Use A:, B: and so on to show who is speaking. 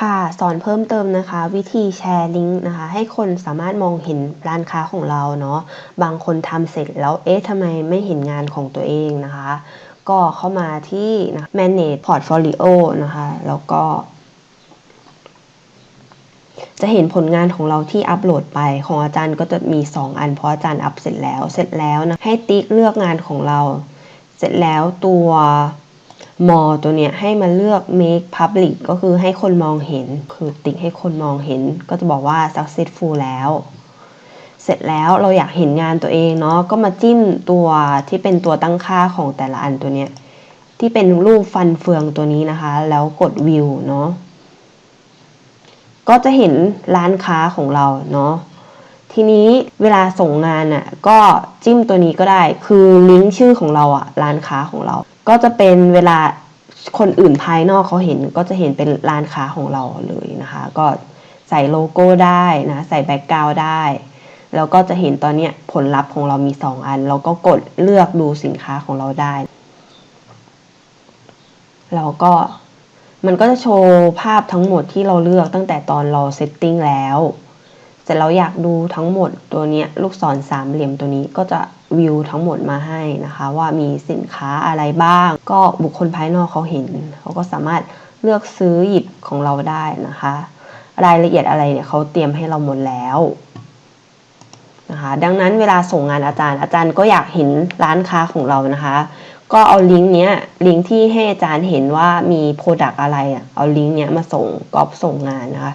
A: ค่ะ สอนเพิ่มเติมนะคะ วิธีแชร์ลิงก์นะคะ ให้คนสามารถมองเห็นร้านค้าของเราเนาะบางคนทำเสร็จแล้วเอ๊ะทำไมไม่เห็นงานของตัวเองนะคะ ก็เข้ามาที่นะ manage portfolio นะคะ แล้วก็ จะเห็นผลงานของเราที่อัปโหลดไปของอาจารย์ก็จะมี 2 อันเพราะอาจารย์อัปเสร็จแล้วเสร็จแล้วนะให้ติ๊กเลือกงานของเรา เสร็จแล้วตัว มอตัวเนี้ยให้มาเลือก make public ก็คือให้คนมองเห็น คือติ๊กให้คนมองเห็น ก็จะบอกว่า successful แล้ว เสร็จแล้วเราอยากเห็นงานตัวเองเนาะ ก็มาจิ้มตัวที่เป็นตัวตั้งค่าของแต่ละอันตัวเนี้ย ที่เป็นรูปฟันเฟืองตัวนี้นะคะ แล้วกดวิวเนาะ ก็จะเห็นร้านค้าของเราเนาะทีนี้เวลาส่งงานอะก็จิ้มตัวนี้ก็ได้ คือลิงก์ชื่อของเราอะร้านค้าของเรา ก็จะเป็นเวลาคนอื่นภายนอกเขาเห็นก็จะเห็นเป็นร้านค้าของเราเลยนะคะ ก็ใส่โลโก้ได้นะใส่แบ็กกราวด์ได้ แล้วก็จะเห็นตอนนี้ผลลัพธ์ของเรามี 2 อัน เราก็กดเลือกดูสินค้าของเราได้แล้วก็มันก็จะโชว์ภาพทั้งหมดที่เราเลือกตั้งแต่ตอนเราเซตติ้งแล้ว สร็จเราอยากดูทั้งหมดตัวนี้ลูกศรสามเหลี่ยมตัวนี้ก็จะวิวทั้งหมดมาให้นะคะ ว่ามีสินค้าอะไรบ้าง ก็บุคคลภายนอกเขาเห็น เขาก็สามารถเลือกซื้อหยิบของเราได้นะคะ รายละเอียดอะไรเนี่ยเขาเตรียมให้เราหมดแล้วนะคะดังนั้นเวลาส่งงานอาจารย์อาจารย์ก็อยากเห็นร้านค้าของเรานะคะ ก็เอาลิงก์เนี้ยลิงก์ที่ให้อาจารย์เห็นว่ามีโปรดักอะไรอะเอาลิงก์เนี้ยมาส่งก๊อปส่งงานนะคะ